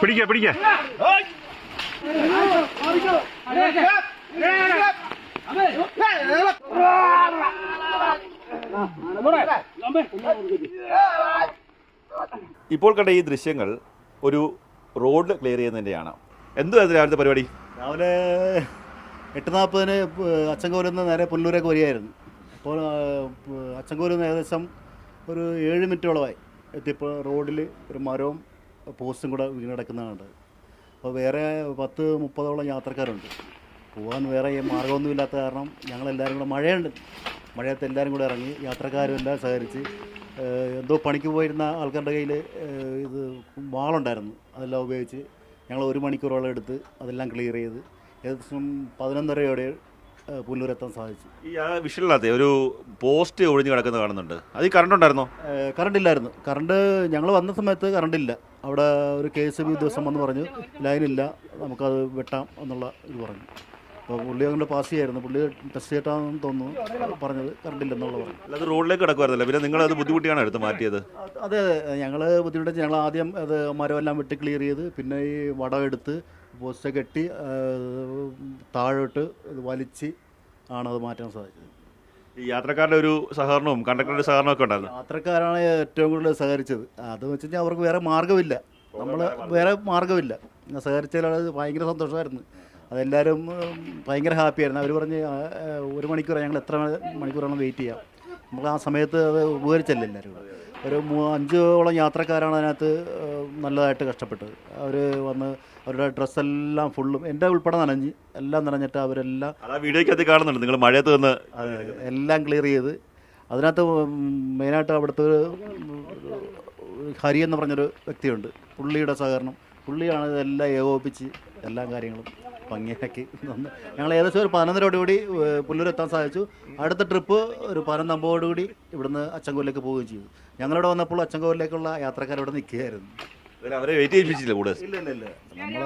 പിടിക്ക പിടിക്ക. ഇപ്പോൾ കണ്ട ഈ ദൃശ്യങ്ങൾ ഒരു റോഡ് ക്ലിയർ ചെയ്യുന്നതിന്റെയാണ്. എന്തുവായിരുന്നു രാവിലത്തെ പരിപാടി? രാവിലെ എട്ട് നാൽപ്പതിന് അച്ചൻകോലിൽ നിന്ന് നേരെ പുല്ലൂരേക്ക് വരികയായിരുന്നു. അപ്പോൾ അച്ചൻകോലിൽ നിന്ന് ഏകദേശം ഒരു ഏഴ് മിനിറ്റോളമായി. എത്തിയപ്പോൾ റോഡിൽ ഒരു മരവും പോസ്റ്റും കൂടെ വീണ് കിടക്കുന്നതാണ് അപ്പോൾ വേറെ പത്ത് മുപ്പതോളം യാത്രക്കാരുണ്ട്. പോകാൻ വേറെ ഈ മാർഗമൊന്നുമില്ലാത്ത കാരണം ഞങ്ങളെല്ലാവരും കൂടെ മഴയുണ്ട്. മഴയത്ത് എല്ലാവരും കൂടെ ഇറങ്ങി യാത്രക്കാരും എല്ലാം സഹകരിച്ച് എന്തോ പണിക്ക് പോയിരുന്ന ആൾക്കാരുടെ കയ്യിൽ ഇത് വാളുണ്ടായിരുന്നു. അതെല്ലാം ഉപയോഗിച്ച് ഞങ്ങൾ ഒരു മണിക്കൂറോളം എടുത്ത് അതെല്ലാം ക്ലിയർ ചെയ്ത് ഏകദേശം പതിനൊന്നരയോടെ പുല്ലൂരെത്താൻ സാധിച്ചു. ഈ ആ വിഷലിനകത്തെ ഒരു പോസ്റ്റ് ഒഴിഞ്ഞു കിടക്കുന്നത് കാണുന്നുണ്ട്. അത് ഈ കറണ്ട് ഉണ്ടായിരുന്നോ കറണ്ട് ഇല്ലായിരുന്നു കറണ്ട് ഞങ്ങൾ വന്ന സമയത്ത് കറണ്ട് ഇല്ല അവിടെ ഒരു കെ എസ് ബി ദിവസം വന്ന് പറഞ്ഞു ലൈനില്ല നമുക്കത് വെട്ടാം എന്നുള്ള ഇത് പറഞ്ഞു. അപ്പോൾ പുള്ളി അങ്ങോട്ട് പാസ് ചെയ്യായിരുന്നു. പുള്ളി ടെസ്റ്റ് ചെയ്തിട്ടാണെന്ന് തോന്നുന്നു പറഞ്ഞത് കറണ്ട് ഇല്ലെന്നുള്ള പറഞ്ഞു അല്ലാതെ റോഡിലേക്ക് കിടക്കുമായിരുന്നല്ലോ. പിന്നെ നിങ്ങൾ അത് ബുദ്ധിമുട്ടിയാണ് എടുത്ത് മാറ്റിയത്. അത് അതെ അതെ. ഞങ്ങൾ ബുദ്ധിമുട്ടി ഞങ്ങൾ ആദ്യം അത് മരമെല്ലാം വെട്ടി ക്ലിയർ ചെയ്ത് പിന്നെ ഈ വടം എടുത്ത് പോസ്റ്റ് കെട്ടി താഴോട്ട് വലിച്ച് ആണ് അത് മാറ്റാൻ സാധിച്ചത്. ഈ യാത്രക്കാരുടെ ഒരു സഹകരണവും കണ്ടക്ടറുടെ സഹകരണവും ഒക്കെ ഉണ്ടായിരുന്നു. യാത്രക്കാരാണ് ഏറ്റവും കൂടുതൽ സഹകരിച്ചത്. അത് വെച്ച് കഴിഞ്ഞാൽ അവർക്ക് വേറെ മാർഗമില്ല. നമ്മൾ വേറെ മാർഗമില്ല. സഹകരിച്ചതിൽ അത് ഭയങ്കര സന്തോഷമായിരുന്നു. അതെല്ലാവരും ഭയങ്കര ഹാപ്പിയായിരുന്നു അവർ പറഞ്ഞ് ഒരു മണിക്കൂർ ഞങ്ങൾ എത്ര മണിക്കൂറാണ് വെയിറ്റ് ചെയ്യാം. നമ്മൾ ആ സമയത്ത് അത് ഉപകരിച്ചല്ലോ എല്ലാവരും ഒരു മൂ- അഞ്ചോളം യാത്രക്കാരാണ് അതിനകത്ത് നല്ലതായിട്ട് കഷ്ടപ്പെട്ടത്. അവർ വന്ന് അവരുടെ ഡ്രസ്സെല്ലാം ഫുള്ളും എന്റെ ഉൾപ്പെടെ നനഞ്ഞ് എല്ലാം നനഞ്ഞിട്ട് അവരെല്ലാം വീഡിയോയ്ക്കകത്ത് കാണുന്നുണ്ട്. നിങ്ങൾ മഴയത്ത് വന്ന് എല്ലാം ക്ലിയർ ചെയ്ത് അതിനകത്ത് മെയിനായിട്ട് അവിടുത്തെ ഒരു ഹരി എന്ന് പറഞ്ഞൊരു വ്യക്തിയുണ്ട്. പുള്ളിയുടെ സഹകരണം. പുള്ളിയാണ് ഇതെല്ലാം ഏകോപിപ്പിച്ച് എല്ലാ കാര്യങ്ങളും ഭംഗിയാക്കി തന്നു. ഞങ്ങൾ ഏകദേശം ഒരു പതിനൊന്നരോടുകൂടി പുല്ലൂരെത്താൻ സാധിച്ചു. അടുത്ത ട്രിപ്പ് ഒരു പതിനൊന്നമ്പോടുകൂടി ഇവിടുന്ന് അച്ചങ്കോലിലേക്ക് പോവുകയും ചെയ്തു. ഞങ്ങളിവിടെ വന്നപ്പോൾ അച്ചങ്കോലിലേക്കുള്ള യാത്രക്കാർ ഇവിടെ നിൽക്കുകയായിരുന്നു അവരെ വെയിറ്റ് ചെയ്യിപ്പിച്ചില്ല കൂടെ? ഇല്ല ഇല്ല ഇല്ല. നമ്മൾ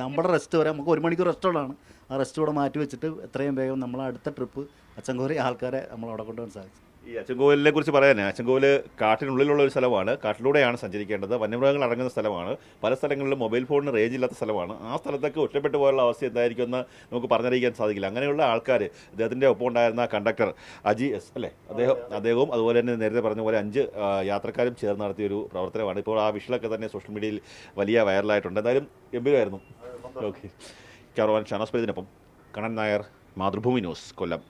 നമ്മുടെ റെസ്റ്റ് വരെ നമുക്ക് ഒരു മണിക്കൂർ റെസ്റ്റുള്ളതാണ് ആ റെസ്റ്റ് കൂടെ മാറ്റി വെച്ചിട്ട് എത്രയും വേഗം നമ്മൾ അടുത്ത ട്രിപ്പ് അച്ചൻകോരി ആൾക്കാരെ നമ്മൾ അവിടെ കൊണ്ടുപോകാൻ സാധിച്ചു. ഈ അച്ചൻകോവിലിനെ കുറിച്ച് പറയാൻ അച്ചൻകോവിൽ കാട്ടിനുള്ളിലുള്ള ഒരു സ്ഥലമാണ്. കാട്ടിലൂടെയാണ് സഞ്ചരിക്കേണ്ടത്. വന്യമൃഗങ്ങൾ അടങ്ങുന്ന സ്ഥലമാണ്. പല സ്ഥലങ്ങളിലും മൊബൈൽ ഫോണിന് റേഞ്ച് ഇല്ലാത്ത സ്ഥലമാണ്. ആ സ്ഥലത്തൊക്കെ ഒറ്റപ്പെട്ടു പോയുള്ള അവസ്ഥ എന്തായിരിക്കും എന്ന് നമുക്ക് പറഞ്ഞറിയിക്കാൻ സാധിക്കില്ല. അങ്ങനെയുള്ള ആൾക്കാർ അദ്ദേഹത്തിന്റെ ഒപ്പം ഉണ്ടായിരുന്ന കണ്ടക്ടർ അജി എസ് അല്ലേ? അദ്ദേഹം അദ്ദേഹവും അതുപോലെ തന്നെ നേരത്തെ പറഞ്ഞ പോലെ അഞ്ച് യാത്രക്കാരും ചേർന്ന് നടത്തിയ ഒരു പ്രവർത്തനമാണ്. ഇപ്പോൾ ആ വിഷലൊക്കെ തന്നെ സോഷ്യൽ മീഡിയയിൽ വലിയ വൈറലായിട്ടുണ്ട്. എന്തായാലും ഗംഭീരമായിരുന്നു. ഓക്കെ ക്യാമറമാൻ ഷാനോസ് പെയ്തിനൊപ്പം കണ്ണൻ നായർ മാതൃഭൂമി ന്യൂസ് കൊല്ലം.